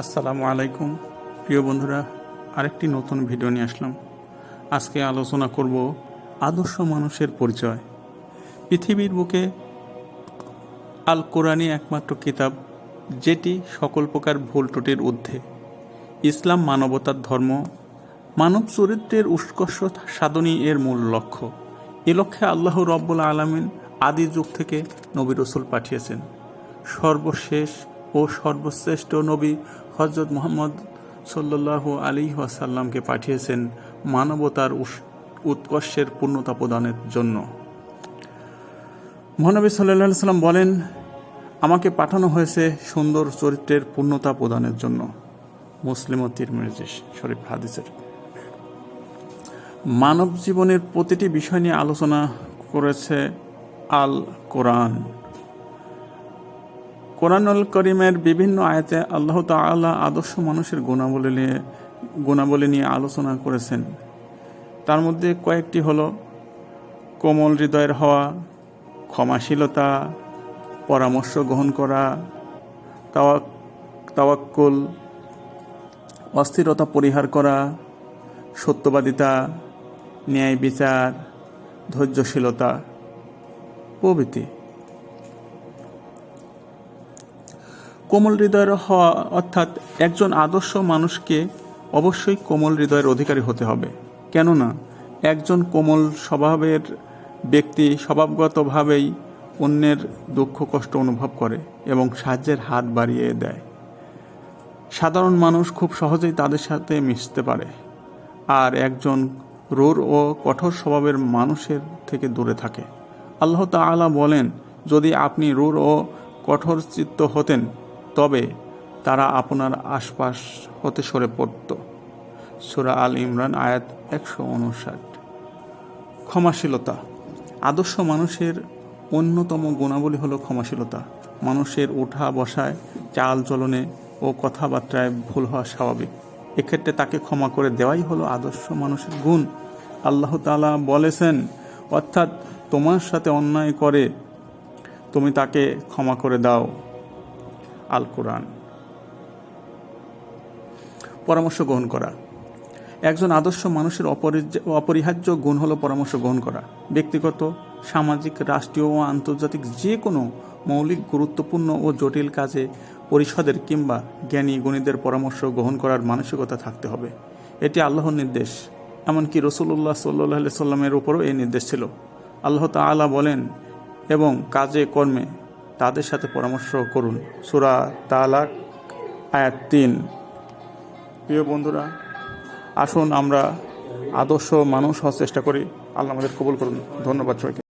আসসালামু আলাইকুম। প্রিয় বন্ধুরা, আরেকটি নতুন ভিডিও নিয়ে আসলাম। আজকে আলোচনা করব আদর্শ মানুষের পরিচয়। পৃথিবীর বুকে আল কোরআনই একমাত্র কিতাব, যেটি সকল প্রকার ভুল ত্রুটির ঊর্ধ্বে। ইসলাম মানবতার ধর্ম, মানব চরিত্রের উৎকর্ষ সাধনই এর মূল লক্ষ্য। এ লক্ষ্যে আল্লাহ রব্বুল আলমিন আদি যুগ থেকে নবী রসুল পাঠিয়েছেন। সর্বশেষ ও সর্বশ্রেষ্ঠ নবী হজরত মোহাম্মদ সাল্লাহ আলী ওয়াসাল্লামকে পাঠিয়েছেন মানবতার উৎকর্ষের পূর্ণতা প্রদানের জন্য। মহানবী সাল্লাহ সাল্লাম বলেন, আমাকে পাঠানো হয়েছে সুন্দর চরিত্রের পূর্ণতা প্রদানের জন্য। মুসলিম ও তিরমিজি শরীফ হাদিসের। মানব জীবনের প্রতিটি বিষয় নিয়ে আলোচনা করেছে আল কোরআন কোরআনুল করিমের বিভিন্ন আয়াতে আল্লাহ তাআলা আদর্শ মানুষের গুণাবলী নিয়ে গুণাবলী নিয়ে আলোচনা করেছেন। তার মধ্যে কয়েকটি হলো কোমল হৃদয়ের হওয়া, ক্ষমাশীলতা, পরামর্শ গ্রহণ করা তাওয়াক তাওয়াক্কুল, অস্থিরতা পরিহার করা, সত্যবাদিতা, ন্যায় বিচার, ধৈর্যশীলতা প্রভৃতি। কোমল হৃদয়ের হওয়া অর্থাৎ একজন আদর্শ মানুষকে অবশ্যই কোমল হৃদয়ের অধিকারী হতে হবে। কেননা, একজন কোমল স্বভাবের ব্যক্তি স্বভাবগতভাবেই অন্যের দুঃখ, কষ্ট অনুভব করে এবং সাহায্যের হাত বাড়িয়ে দেয়। সাধারণ মানুষ খুব সহজেই তাদের সাথে মিশতে পারে। আর একজন রোর ও কঠোর স্বভাবের মানুষের থেকে দূরে থাকে। আল্লাহ তাআলা বলেন, যদি আপনি রুর ও কঠোর চিত্ত হতেন তবে তারা আপনার আশপাশ হতে সরে পড়ত। সুরা আল ইমরান আয়াত একশো উনষাট। ক্ষমাশীলতা। আদর্শ মানুষের অন্যতম গুণাবলী হলো ক্ষমাশীলতা। মানুষের ওঠা বসায়, চাল চলনে ও কথাবার্তায় ভুল হওয়া স্বাভাবিক। এক্ষেত্রে তাকে ক্ষমা করে দেওয়াই হলো আদর্শ মানুষের গুণ। আল্লাহ তালা বলেছেন, অর্থাৎ তোমার সাথে অন্যায় করে তুমি তাকে ক্ষমা করে দাও। আল কোরআন পরামর্শ গ্রহণ করা। একজন আদর্শ মানুষের অপরিহার্য গুণ হলো পরামর্শ গ্রহণ করা। ব্যক্তিগত, সামাজিক, রাষ্ট্রীয় ও আন্তর্জাতিক যে কোনো মৌলিক, গুরুত্বপূর্ণ ও জটিল কাজে পরিষদের কিংবা জ্ঞানী গণিতের পরামর্শ গ্রহণ করার মানসিকতা থাকতে হবে। এটি আল্লাহর নির্দেশ। এমনকি রসুল্লাহ সাল্লাহ সাল্লামের উপরও এই নির্দেশ ছিল। আল্লাহ তাআলা বলেন, এবং কাজে, কর্মে তাদের সাথে পরামর্শ করুন। সুরা তালাক, আয়াত তিন। প্রিয় বন্ধুরা, আসুন আমরা আদর্শ মানুষ হওয়ার চেষ্টা করি। আল্লাহ আমাদের কবুল করুন। ধন্যবাদ সবাইকে।